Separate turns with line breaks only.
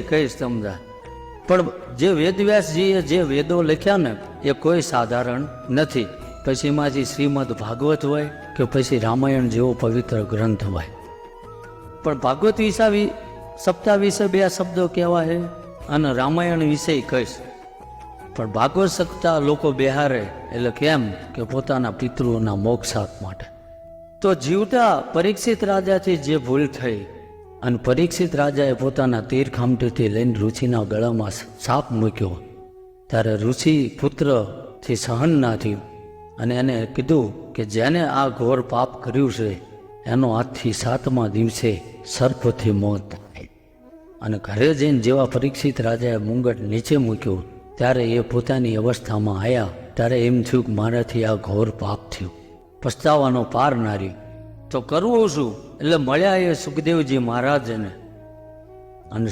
કહીશ સમજા પણ જે વેદવ્યાસજીએ જે વેદો લખ્યા ને, એ કોઈ સાધારણ નથી. પછી એમાંથી શ્રીમદ ભાગવત હોય કે પછી રામાયણ જેવો પવિત્ર ગ્રંથ હોય. પણ ભાગવત વિશે સપ્તાહ વિશે બે શબ્દો કહેવા છે અને રામાયણ વિશે કહીશ. પણ ભાગવત સપ્તાહ લોકો બેહારે, એટલે કેમ કે પોતાના પિતૃઓના મોક્ષાત માટે. તો જીવતા પરીક્ષિત રાજાથી જે ભૂલ થઈ અને પરીક્ષિત રાજાએ પોતાના તીર ખામટીથી લઈને ઋષિના ગળામાં સાપ મૂક્યો. ત્યારે ઋષિ પુત્રથી સહન ના થયું અને એને કીધું કે જેને આ ઘોર પાપ કર્યું છે, એનો આજથી સાતમા દિવસે સર્પથી મોત થાય. અને ઘરે જઈને જેવા પરીક્ષિત રાજાએ મુંગટ નીચે મૂક્યો, ત્યારે એ પોતાની અવસ્થામાં આવ્યા ત્યારે એમ થયું કે મારાથી આ ઘોર પાપ થયું. પસ્તાવાનો પાર ના તો કરવું શું? એટલે મળ્યા એ સુખદેવજી મહારાજને. અને